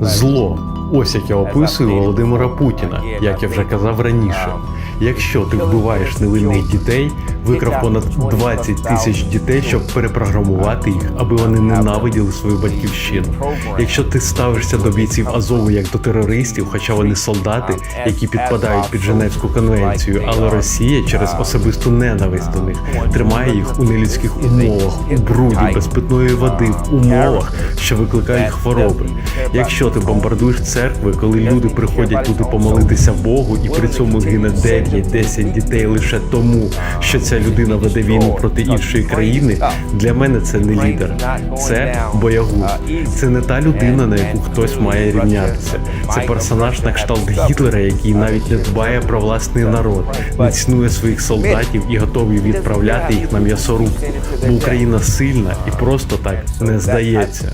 Зло. Ось як я описую Володимира Путіна, як я вже казав раніше. Якщо ти вбиваєш невинних дітей, викрав понад 20 тисяч дітей, щоб перепрограмувати їх, аби вони ненавиділи свою батьківщину. Якщо ти ставишся до бійців Азову як до терористів, хоча вони солдати, які підпадають під Женевську конвенцію, але Росія через особисту ненависть до них тримає їх у нелюдських умовах, у бруді, без питної води, в умовах, що викликають хвороби. Якщо ти бомбардуєш церкви, коли люди приходять туди помолитися Богу, і при цьому гине 9-10 дітей лише тому, що ця людина веде війну проти іншої країни, для мене це не лідер, це боягуз. Це не та людина, на яку хтось має рівнятися. Це персонаж на кшталт Гітлера, який навіть не дбає про власний народ, не цінує своїх солдатів і готовий відправляти їх на м'ясорубку. Бо Україна сильна і просто так не здається.